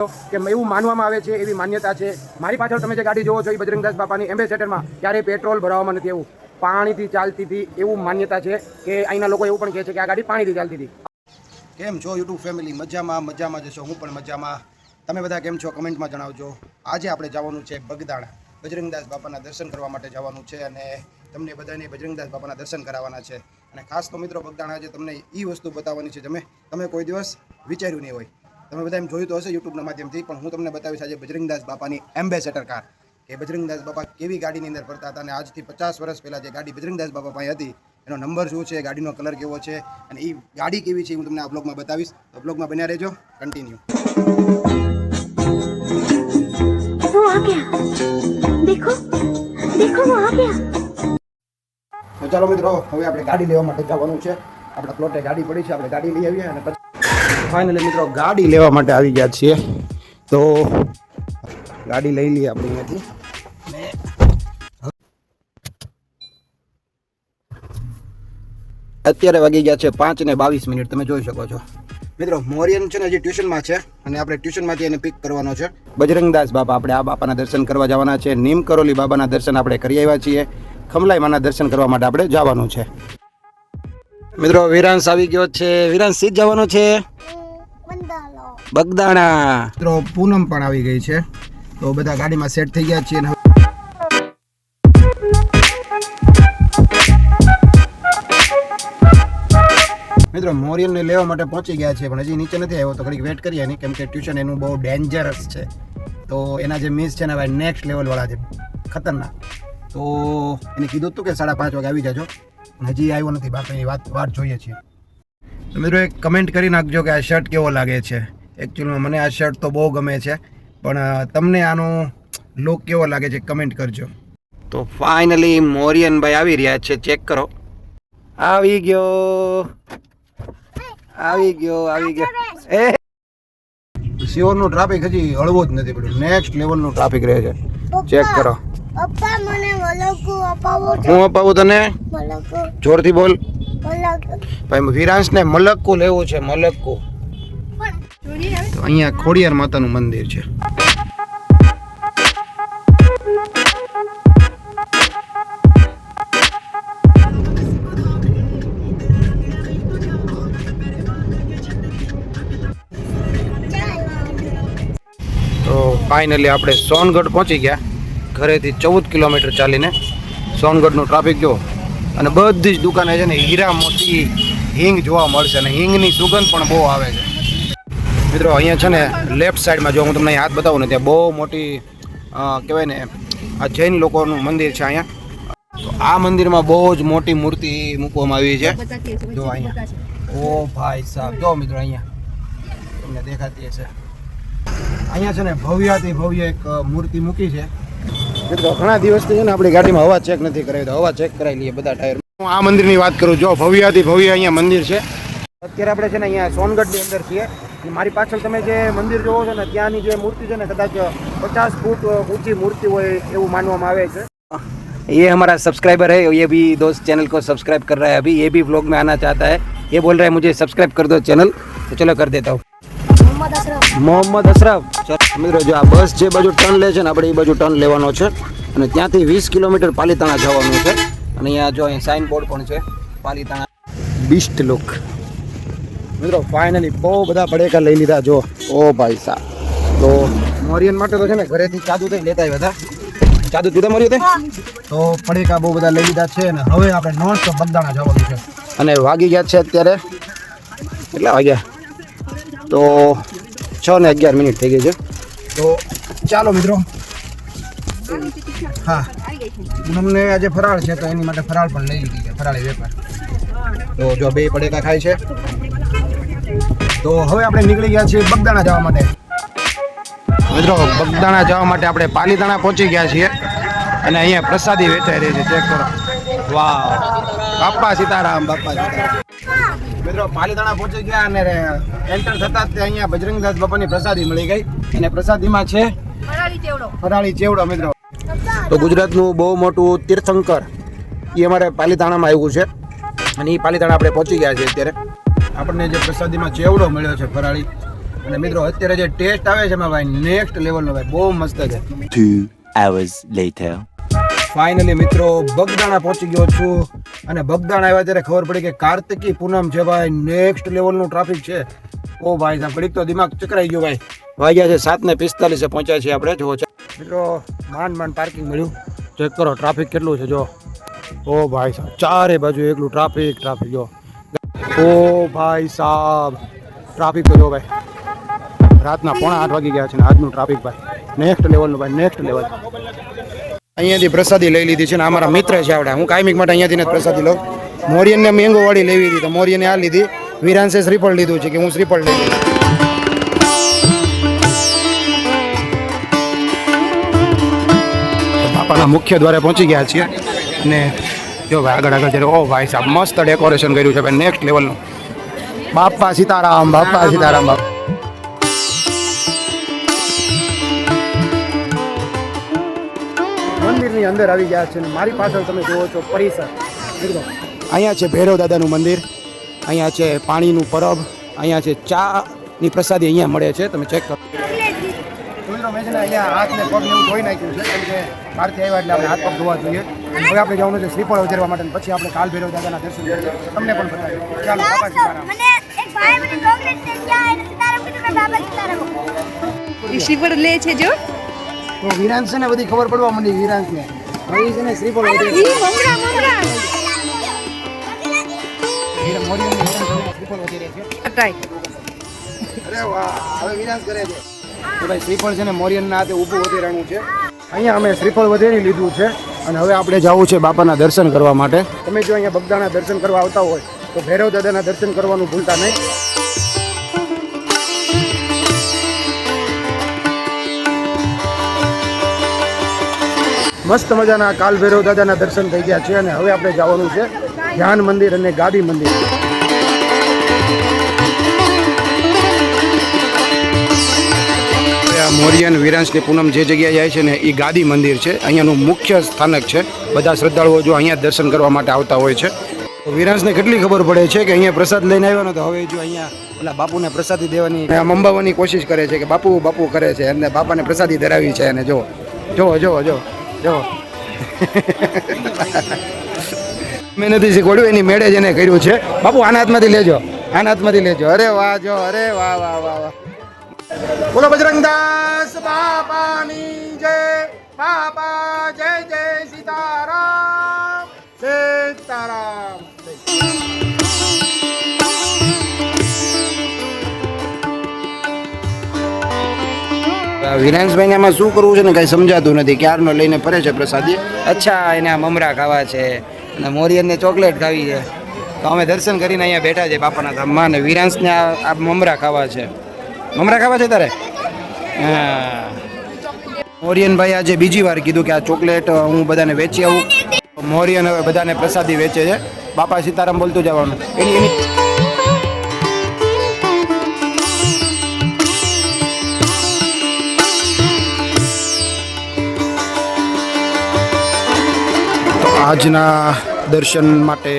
કે એવું માનવામાં આવે છે, એવી માન્યતા છે. મારી પાછળ તમે જે ગાડી જોવો છો એ બજરંગદાસ બાપાની એમ્બેસેડરમાં ક્યારેય પેટ્રોલ ભરાવામાં નથી એવું. પાણીથી ચાલતી હતી એવું માન્યતા છે કે અહીંના લોકો એવું પણ કહે છે કે આ ગાડી પાણીથી ચાલતી હતી. કેમ છો યુટ્યુબ ફેમિલી મજામાં મજામાં જશો હું પણ મજામાં. તમે બધા કેમ છો? કમેન્ટમાં જણાવજો. આજે આપણે જવાનું છે બગદાણા. બજરંગદાસ બાપાના દર્શન કરવા માટે જવાનું છે અને તમને બધાને બજરંગદાસ બાપાના દર્શન કરાવવાના છે. અને ખાસ તો મિત્રો, બગદાણા આજે તમને એ વસ્તુ બતાવવાની છે તમે તમે કોઈ દિવસ વિચાર્યું નહીં હોય. તમે બધા એમ જોયું તો હશે યુટ્યુબના માધ્યમથી પણ હું તમને બતાવીશ આજે બજરંગદાસ બાપાની એમ્બેસેટર કાર કે બજરંગદાસ બાપા કેવી ગાડીની અંદર ફરતા હતા અને આજથી પચાસ વર્ષ પહેલાં જે ગાડી બજરંગદાસ બાપા પાસે હતી એનો નંબર શું છે ગાડીનો કલર કેવો છે અને એ ગાડી કેવી છે હું તમને આ બ્લોગમાં બતાવીશ. તો બ્લોગમાં બન્યા રહેજો કન્ટિન્યુ ચાલો મિત્રો હવે આપણે ગાડી લેવા માટે જવાનું છે. આપણા પ્લોટે ગાડી પડી છે આપણે ગાડી લઈ આવીએ અને પછી ફાઇનલી મિત્રો ગાડી લેવા માટે આવી ગયા છીએ. તો ગાડી લઈ લઈએ આપણે અહીંયાથી. અત્યારે વાગી ગયા છે પાંચ ને બાવીસ મિનિટ. તમે જોઈ શકો છો. મિત્રો, મોરિયન છે ને હજી ટ્યુશનમાં છે અને આપણે ટ્યુશનમાંથી એને પિક કરવાનો છે. બજરંગદાસ બાપા, આપણે આ બાપાના દર્શન કરવા જવાના છે. નીમ કરોલી બાબાના દર્શન આપણે કરી આવ્યા છીએ. ખમલાઈ માના દર્શન કરવા માટે આપણે જવાનું છે. મિત્રો વિરાંશ આવી ગયો છે. વિરાંશ સીધ જવાનો છે. બગદાણા. મિત્રો, પૂનમ પણ આવી ગઈ છે. તો બધા ગાડીમાં સેટ થઈ ગયા છીએ મિત્રો મોરિયલને લેવા માટે પહોંચી ગયા છે, પણ હજી નીચે નથી આવ્યો, તો ઘડીક વેટ કરીએ નહીં કેમ કે ટ્યુશન એનું બહુ ડેન્જરસ છે. તો એના જે મિસ છે ને ભાઈ નેક્સ્ટ લેવલવાળા છે. ખતરનાક. તો એને કીધું હતું કે સાડા પાંચ વાગે આવી જજો. હજી આવ્યો નથી, બાકી વાત વાત જોઈએ છીએ. મિત્રો, એક કમેન્ટ કરી નાખજો કે આ શર્ટ કેવો લાગે છે. એકચ્યુઅલમાં મને આ શર્ટ તો બહુ ગમે છે. પણ તમને આનો લુક કેવો લાગે છે કમેન્ટ કરજો. તો ફાઇનલી મોરિયન ભાઈ આવી રહ્યા છે ચેક કરો. આવી ગયો. આવી ગયો આવી ગયો. એ સિયોરનું ટ્રાફિક હજી હળવો જ નથી પડ્યું. નેક્સ્ટ લેવલનું ટ્રાફિક રહે છે. ચેક કરો. પપ્પા મને મલકુ અપાવો હું અપાવું તને? મલકુ જોરથી બોલ. મલકુ ભાઈ વિરાંશને મલક્કુ લેવું છે મલક્કુ. તો અહીંયા ખોડિયાર માતાનું મંદિર છે. ફાઇનલી આપણે સોનગઢ પહોંચી ગયા. ઘરેથી ચૌદ કિલોમીટર ચાલીને સોનગઢનું ટ્રાફિક જો અને બધી જ દુકાને છે ને હીરા મોતી હિંગ જોવા મળશે. અને હિંગની સુગંધ પણ બહુ આવે છે. મિત્રો, અહીંયા છે ને લેફ્ટ સાઈડમાં જો હું તમને હાથ બતાવું ને, ત્યાં બહુ મોટી કહેવાય ને, આ જૈન લોકોનું મંદિર છે અહીંયા. તો આ મંદિરમાં બહુ જ મોટી મૂર્તિ મૂકવામાં આવી છે. જો અહીંયા. ઓ ભાઈ સાહેબ, જો મિત્રો અહીંયા. તમને દેખાતી હશે. અહીંયા છે ને ભવ્યાથી ભવ્ય એક મૂર્તિ મૂકી છે. મિત્રો, ઘણા દિવસથી છે ને આપણી ગાડીમાં હવા ચેક નથી કરાવી, તો હવા ચેક કરાવી લઈએ બધા ટાયર હું આ મંદિરની વાત કરું, જો ભવ્યાથી ભવ્ય અહીંયા મંદિર છે. અત્યારે આપણે છે ને અહીંયા સોનગઢની અંદર છીએ. મારી પાછળ તમે જે મંદિર જોવો છો ને ત્યાંની જે મૂર્તિ છે ને કદાચ પચાસ ફૂટ ઊંચી મૂર્તિ હોય એવું માનવામાં આવે છે ये हमारा सब्सक्राइबर है ये भी दोस्त चैनल को सब्सक्राइब कर रहा है अभी ये भी व्लॉग में आना चाहता है ये बोल रहा है मुझे सब्सक्राइब कर दो चैनल तो चलो कर देता हूँ મોહમ્મદ અશરફ મોહમ્મદ અશરફ ચાલો મિત્રો જો આ બસ જે બાજુ ટર્ન લે છે ને આપણે એ બાજુ ટર્ન લેવાનો છે અને ત્યાંથી વીસ કિલોમીટર પાલીતાણા જવાનું છે અને અહીંયા જો અહીં સાઇન બોર્ડ પણ છે પાલીતાણા બીસ્ટ લુક મિત્રો ફાઇનલી બહુ બધા પડેકા લઈ લીધા જો ઓ ભાઈ સાહેબ. તો મોરિયન માટે તો છે ને ઘરેથી ચાદુ થઈ લેતા આવ્યા હતા. ચાદુ પીધા મોર્યું તે તો પડેકા બહુ બધા લઈ લીધા છે અને હવે આપણે નોન સ્ટોપ બગદાણા જવાનું છે. અને વાગી ગયા છે અત્યારે કેટલા વાગ્યા? તો છ ને અગિયાર મિનિટ થઈ ગઈ છે. તો ચાલો મિત્રો. હા. પૂનમને આજે ફરાળ છે તો એની માટે ફરાળ પણ લઈ લીધી છે, ફરાળી વેપાર તો જો બે પડેકા ખાય છે. તો હવે આપણે નીકળી ગયા છીએ બગદાણા જવા માટે. મિત્રો બગદાણા જવા માટે આપણે પાલીતાણા પહોંચી ગયા છીએ અને અહીંયા પ્રસાદી વેચાઈ રહી છે. ચેક કરો. વાહ બાપા સીતારામ બાપા સીતારામ. મિત્રો પાલીતાણા પહોંચી ગયા અને એન્ટર થતા જ અહીંયા બજરંગદાસ બાપાની પ્રસાદી મળી ગઈ. અને પ્રસાદીમાં છે ફરાળી ચેવડો. મિત્રો. તો ગુજરાતનું બહુ મોટું તીર્થંકર એ અમારે પાલીતાણામાં આવ્યું છે. અને એ પાલીતાણા આપણે પહોંચી ગયા છીએ અત્યારે. આપણને જે પ્રસાદીમાં ચેવડો મળ્યો છે ફરાળી. અને મિત્રો અત્યારે જે ટેસ્ટ આવે છે એમાં ભાઈ નેક્સ્ટ લેવલનો ભાઈ બહુ મસ્ત છે. 2 hours later. ફાઇનલી મિત્રો બગદાણા પહોંચી ગયો છું. અને બગદાણા આવ્યા ત્યારે ખબર પડી કે કાર્તિકી પૂનમ છે ભાઈ નેક્સ્ટ લેવલનું ટ્રાફિક છે. ઓ ભાઈ સાહેબ ઘડીક તો દિમાગ ચકરાઈ ગયો ભાઈ. વાગ્યા છે સાત ને પિસ્તાલીસે પહોંચ્યા છીએ આપણે જો મિત્રો માંડ માંડ પાર્કિંગ મળ્યું. ચેક કરો ટ્રાફિક કેટલું છે જો ઓ ભાઈ સાહેબ ચારે બાજુ એકલું ટ્રાફિક ટ્રાફિક જો ઓ ભાઈ સાહેબ ટ્રાફિક તો જો ભાઈ. રાતના પોણા આઠ વાગી ગયા છે ને આજનું ટ્રાફિક ભાઈ. નેક્સ્ટ લેવલનું ભાઈ નેક્સ્ટ લેવલ અહીંયાથી પ્રસાદી લઈ લીધી છે ને અમારા મિત્ર છે આવડે. હું કાયમિક માટે અહીંયાથી જ પ્રસાદી લઉં. મોરિયનને મેંગો વાળી લેવી હતી તો મોરિયને આ લીધી. વિરાંશે શ્રીફળ લીધું છે કે હું શ્રીફળ લઈ લીધું બાપાના મુખ્ય દ્વારે પહોંચી ગયા છીએ ને જો ભાઈ આગળ આગળ જયારે ઓ ભાઈ સાહેબ મસ્ત ડેકોરેશન કર્યું છે ભાઈ નેક્સ્ટ લેવલનું બાપા સીતારામ બાપા સીતારામ બાપા મંદિરની અંદર આવી ગયા છે મારી પાછળ તમે જુઓ છો પરિસર. એકદમ. અહીંયા છે ભૈરવ દાદાનું મંદિર અહીંયા છે પાણીનું પરબ અહીંયા છે ચાની પ્રસાદી અહીંયા મળે છે તમે ચેક કરો. અહીંયા હાથને પગ એવું ધોઈ નાખ્યું છે કેમ કે બહારથી આવ્યા એટલે આપણે હાથ પગ ધોવા જોઈએ. હવે આપણે જવાનું છે શ્રીફળ ઉતરવા માટે પછી આપણે કાલ ભૈરવ દાદાના દર્શન તમને પણ બતાવીએ. ચાલો બાબા શ્રીફળ લે છે જો. તો વિરાંશ છે ને બધી ખબર પડવા માંડી વિરાંશને હવે છે ને શ્રીફળ વિરાંશ અરે વાહ હવે વિનાશ કરે છે. તો ભાઈ શ્રીફળ છે ને મોરિયનના હાથે ઊભું વધેરાણું છે. અહીંયા અમે શ્રીફળ વધેરી લીધું છે. અને હવે આપણે જવું છે બાપાના દર્શન કરવા માટે. તમે જો અહીંયા બગદાના દર્શન કરવા આવતા હોય તો ભૈરવ દાદાના દર્શન કરવાનું ભૂલતા નહીં. મસ્ત મજાના કાલ ભૈરવ દાદાના દર્શન થઈ ગયા છે અને હવે આપણે જવાનું છે ધ્યાન મંદિર અને ગાદી મંદિર. મોરિયન વિરાંશની પૂનમ જે જગ્યાએ જાય છે ને એ ગાદી મંદિર છે. અહીંયાનું મુખ્ય સ્થાનક છે. બધા શ્રદ્ધાળુઓ જો અહીંયા દર્શન કરવા માટે આવતા હોય છે. વિરાંશને કેટલી ખબર પડે છે કે અહીંયા પ્રસાદ લઈને આવ્યો ને તો હવે જો અહીંયા એટલે બાપુને પ્રસાદી દેવાની આમ અંબાવવાની કોશિશ કરે છે કે બાપુ બાપુ કરે છે અને બાપાને પ્રસાદી ધરાવી છે અને જો જો જો જો જો. મેં શીખવાડ્યું, એની મેળે જ એને કર્યું છે. બાપુ, આના હાથમાંથી લેજો. આના હાથમાંથી લેજો. અરે વાહ, જો, અરે વાહ વાહ વાહ વાહ. બોલો બજરંગદાસ બાપાની જય, બાપા, જય જય સીતારામ સીતારામ. વિરાંશભાઈને આમાં શું કરવું છે ને કઈ સમજાતું નથી. ક્યારનો લઈને ફરે છે પ્રસાદી અચ્છા, એને આ મમરા ખાવા છે. અને મોરિયનને ચોકલેટ ખાવી છે. તો અમે દર્શન કરીને અહીંયા બેઠા છે બાપાના ધામમાં અને વિરાંશને આ મમરા ખાવા છે. મમરા ખાવા છે તારે? મોરિયનભાઈ આજે બીજી વાર કીધું કે આ ચોકલેટ હું બધાને વેચી આવું. મોરિયન હવે બધાને પ્રસાદી વેચે છે. બાપા સીતારામ બોલતું જવાનું. એની એની આજના દર્શન માટે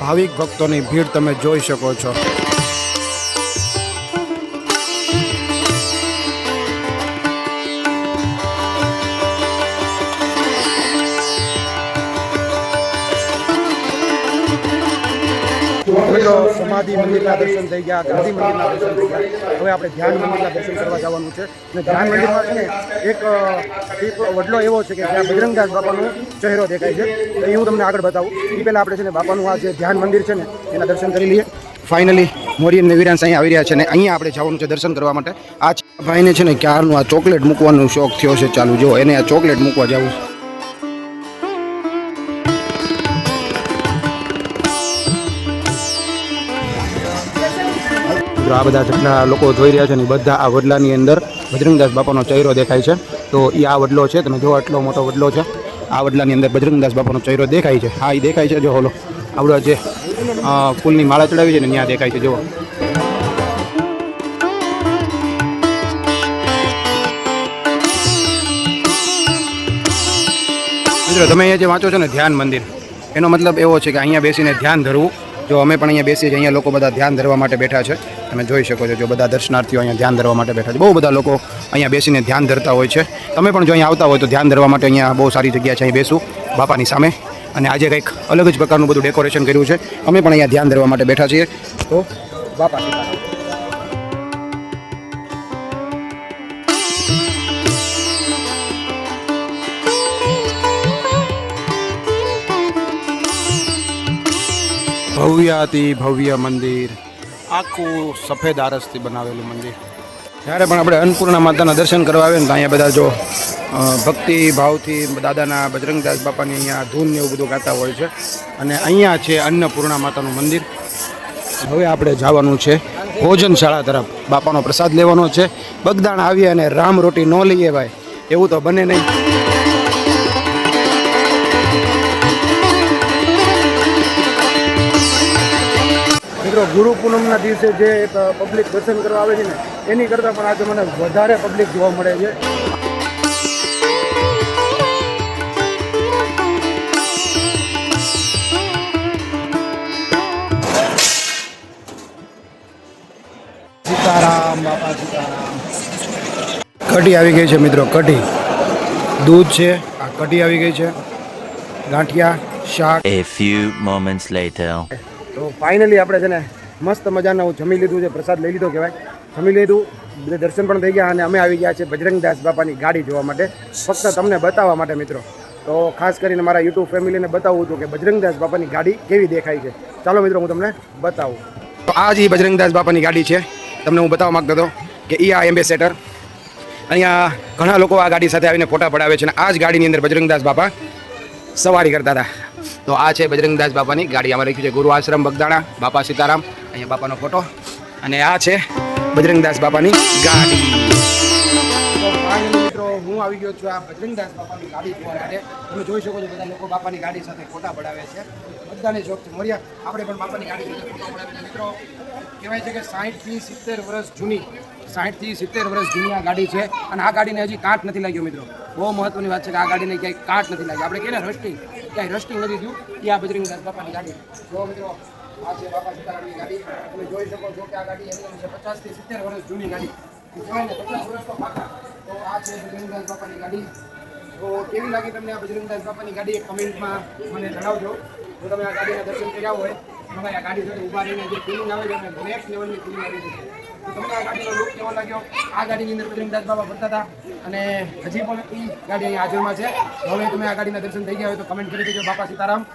ભાવિક ભક્તોની ભીડ તમે જોઈ શકો છો. સમાધિ મંદિરના દર્શન થઈ ગયા, ગાંધી મંદિરના દર્શન થઈ ગયા. હવે આપણે ધ્યાન મંદિરના દર્શન કરવા જવાનું છે. અને ધ્યાન મંદિરમાં છે ને, એક વડલો એવો છે કે જ્યાં બજરંગદાસ બાપાનો ચહેરો દેખાય છે. એ હું તમને આગળ બતાવું. એ પહેલાં આપણે છે ને બાપાનું આ જે ધ્યાન મંદિર છે ને, એના દર્શન કરી લઈએ. ફાઇનલી મોરિયન ને વિરાંશ અહીંયા આવી રહ્યા છે ને, અહીંયા આપણે જવાનું છે દર્શન કરવા માટે. આ ભાઈને છે ને, ક્યારનું આ ચોકલેટ મૂકવાનો શોખ થયો છે ચાલુ. જો એને આ ચોકલેટ મૂકવા જવું છે. મિત્રો આ બધા જેટલા લોકો જોઈ રહ્યા છે ને બધા આ વડલાની અંદર બજરંગદાસ બાપાનો ચહેરો દેખાય છે. તો એ આ વડલો છે, તમે જો આટલો મોટો વડલો છે. આ વડલાની અંદર બજરંગદાસ બાપાનો ચહેરો દેખાય છે. હા એ દેખાય છે, જો હોલો. આપણો જે ફૂલની માળા ચડાવી છે ને, ત્યાં દેખાય છે, જુઓ. મિત્રો, તમે અહીંયા જે વાંચો છો ને, ધ્યાન મંદિર. એનો મતલબ એવો છે કે અહીંયા બેસીને ધ્યાન ધરવું જો અમે પણ અહીંયા બેસીએ છીએ અહીંયા લોકો બધા ધ્યાન ધરવા માટે બેઠા છે. તમે જોઈ શકો છો જો બધા દર્શનાર્થીઓ અહીંયા ધ્યાન ધરવા માટે બેઠા છે. બહુ બધા લોકો અહીંયા બેસીને ધ્યાન ધરતા હોય છે. તમે પણ જો અહીંયા આવતા હોય તો ધ્યાન ધરવા માટે અહીંયા બહુ સારી જગ્યા છે. અહીં બેસું બાપાની સામે. અને આજે કંઈક અલગ જ પ્રકારનું બધું ડેકોરેશન કર્યું છે. અમે પણ અહીંયા ધ્યાન ધરવા માટે બેઠા છીએ. તો બાપા ભવ્યાતિ ભવ્ય મંદિર. આખું સફેદ આરસથી બનાવેલું મંદિર. જ્યારે પણ આપણે અન્નપૂર્ણા માતાના દર્શન કરવા આવે ને તો અહીંયા બધા જો ભક્તિ ભાવથી દાદાના બજરંગદાસ બાપાની અહીંયા ધૂન ને એવું બધું ગાતા હોય છે. અને અહીંયા છે અન્નપૂર્ણા માતાનું મંદિર. હવે આપણે જવાનું છે ભોજનશાળા તરફ. બાપાનો પ્રસાદ લેવાનો છે. બગદાણ આવીએ અને રામ રોટી ન લઈએ ભાઈ. એવું તો બને નહીં. મિત્રો ગુરુ પૂનમના દિવસે જે પબ્લિક દર્શન કરવા આવે છે ને એની કરતાં પણ આજે મને વધારે પબ્લિક જોવા મળે છે. સીતારામ બાપા સીતારામ. કઢી આવી ગઈ છે મિત્રો કઢી. દૂધ છે આ કઢી આવી ગઈ છે. ગાંઠિયા શાક. A few moments later. Finally આપણે છે ને મસ્ત મજાના હું જમી લીધું છે, પ્રસાદ લઈ લીધો કહેવાય. જમી લીધું, બધે દર્શન પણ થઈ ગયા અને અમે આવી ગયા છે બજરંગદાસ બાપાની ગાડી જોવા માટે. ફક્ત તમને બતાવવા માટે મિત્રો. તો ખાસ કરીને મારા યુટ્યુબ ફેમિલીને બતાવવું હતું કે બજરંગદાસ બાપાની ગાડી કેવી દેખાય છે. ચાલો મિત્રો, હું તમને બતાવું. તો આ જ બજરંગદાસ બાપાની ગાડી છે. તમને હું બતાવવા માગતો હતો કે ઈ આ એમ્બેસેડર અહીંયા ઘણા લોકો આ ગાડી સાથે આવીને ફોટા પડાવે છે અને આ જ ગાડીની અંદર બજરંગદાસ બાપા સવારી કરતા હતા. તો આ છે બજરંગદાસ બાપાની ગાડી. આમાં લખ્યું છે, ગુરુ આશ્રમ બગદાણા. બાપા સીતારામ, અહીંયા બાપાનો ફોટો અને આ છે બજરંગદાસ બાપાની ગાડી. મિત્રો, હું આવી ગયો છું આ બજરંગદાસ બાપાની ગાડી જોવા માટે. તમે જોઈ શકો છો, બધા લોકો બાપાની ગાડી સાથે ફોટા પડાવે છે. બધાને શોખ છે. મોરિયા આપણે પણ બાપાની ગાડી સાથે ફોટા પડાવે મિત્રો, કહેવાય છે કે સાહીઠથી સિત્તેર વર્ષ જૂની, સાહીઠથી સિત્તેર વર્ષ જૂની આ ગાડી છે. અને આ ગાડીને હજી કાંટ નથી લાગ્યો મિત્રો. બહુ મહત્વની વાત છે કે આ ગાડીને ક્યાંય કાંટ નથી લાગ્યો. આપણે કહીએ ને રસ્ટિંગ ક્યાંય રસ્ટિંગ નથી થયું. એ આ બજરંગદાસ બાપાની ગાડી. જો મિત્રો, આ છે બાપા સીતારામની ગાડી, તમે જોઈ શકો છો કે આ ગાડી એની છે પચાસથી સિત્તેર વર્ષ જૂની ગાડી. કહેવાય પચાસ વર્ષ તો તો આ છે બાપાની ગાડી. તો કેવી લાગી તમને આ બજરંગદાસ બાપાની ગાડી? કમેન્ટમાં મને જણાવજો. જો તમે આ ગાડીના દર્શન કર્યા હોય, તમારે આ ગાડી સાથે ઊભા રહીને જે ફિલિંગ આવે લેવલની ફિલિંગ આવી છે તમને આ ગાડીનો લુક કેવો લાગ્યો આ ગાડીની અંદર બજરંગદાસ બાબા ફરતા હતા અને હજી પણ એ ગાડી અહીં હાજરમાં છે હવે તમે આ ગાડીના દર્શન થઈ ગયા હોય તો કમેન્ટ કરી દેજો બાપા સીતારામ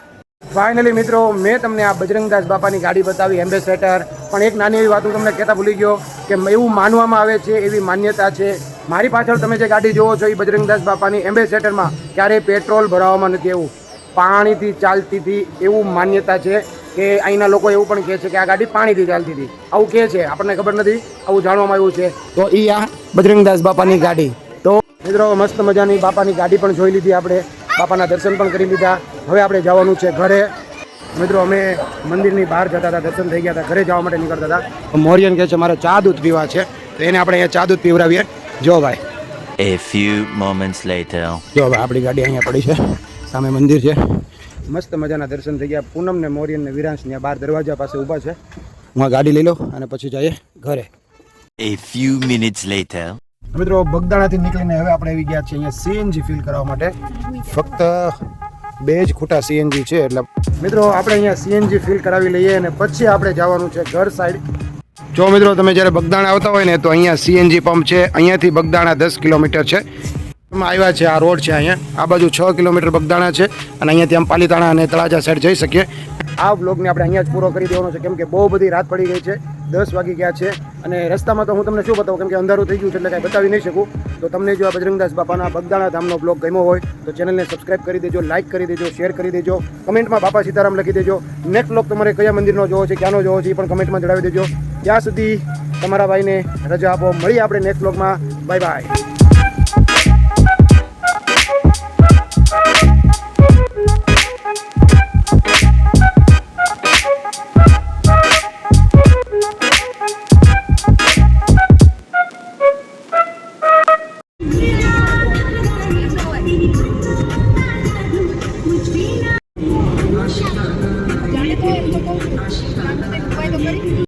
ફાઇનલી મિત્રો, મેં તમને આ બજરંગદાસ બાપાની ગાડી બતાવી એમ્બેસેડર પણ એક નાની એવી વાત હું તમને કહેતા ભૂલી ગયો કે એવું માનવામાં આવે છે એવી માન્યતા છે. મારી પાછળ તમે જે ગાડી જોવો છો એ બજરંગદાસ બાપાની એમ્બેસેડરમાં ક્યારેય પેટ્રોલ ભરાવવામાં નથી એવું પાણીથી ચાલતી હતી એવું માન્યતા છે. કે અહીંના લોકો એવું પણ કહે છે કે આ ગાડી પાણીથી ચાલતી હતી. આવું કહે છે. આપણને ખબર નથી. આવું જાણવામાં આવ્યું છે. તો એ આ બજરંગદાસ બાપાની ગાડી. તો મિત્રો મસ્ત મજાની બાપાની ગાડી પણ જોઈ લીધી આપણે. બાપાના દર્શન પણ કરી લીધા. હવે આપણે જવાનું છે ઘરે. મિત્રો અમે મંદિરની બહાર જતા હતા. દર્શન થઈ ગયા હતા. ઘરે જવા માટે નીકળતા હતા. મોરિયન કહે છે મારે ચા દૂધ પીવા છે. તો એને આપણે અહીંયા ચા દૂધ પીવડાવીએ. જો ભાઈ. A few moments later. જો ભાઈ આપણી ગાડી અહીંયા પડી છે. સામે મંદિર છે. મસ્ત મજાના દર્શન થઈ ગયા. પૂનમ ને મોરિયન ને વિરાંશ ત્યાં બહાર દરવાજા પાસે ઊભા છે. હું ગાડી લઈ લો અને પછી જઈએ ઘરે. A few minutes later. મિત્રો બગદાણાથી નીકળીને હવે આપણે આવી ગયા છીએ અહીંયા સીએનજી ફિલ કરવા માટે. ફક્ત બે જ ખૂટા સીએનજી છે એટલે મિત્રો આપણે અહીંયા સીએનજી ફિલ કરાવી લઈએ અને પછી આપણે જવાનું છે ઘર સાઈડ જો મિત્રો તમે જ્યારે બગદાણા આવતા હોય ને તો અહીંયા સીએનજી પંપ છે. અહીંયાથી બગદાણા દસ કિલોમીટર છે. આવ્યા છે, આ રોડ છે અહીંયા. આ બાજુ છ કિલોમીટર બગદાણા છે અને અહીંયાથી આમ પાલીતાણા અને તળાજા સાઈડ જઈ શકીએ. આ બ્લોગને આપણે અહીંયા જ પૂરો કરી દેવાનો છે, કેમ કે બહુ બધી રાત પડી ગઈ છે, દસ વાગી ગયા છે અને રસ્તામાં તો હું તમને શું બતાવું, કેમ કે અંધારું થઈ ગયું છે એટલે કાંઈ બતાવી નહીં શકું. તો તમને જો આ બજરંગદાસ બાપાના બગદાણા ધામનો બ્લોગ ગમ્યો હોય, તો ચેનલને સબસ્ક્રાઇબ કરી દેજો લાઇક કરી દેજો શેર કરી દેજો કમેન્ટમાં બાપા સીતારામ લખી દેજો. નેક્સ્ટ બ્લોગ તમારે કયા મંદિરનો જોવો છે, ક્યાંનો જોવો છે, એ પણ કમેન્ટમાં જણાવી દેજો. ત્યાં સુધી તમારા ભાઈને રજા આપો, મળીએ આપણે નેક્સ્ટ બ્લોગમાં બાય બાય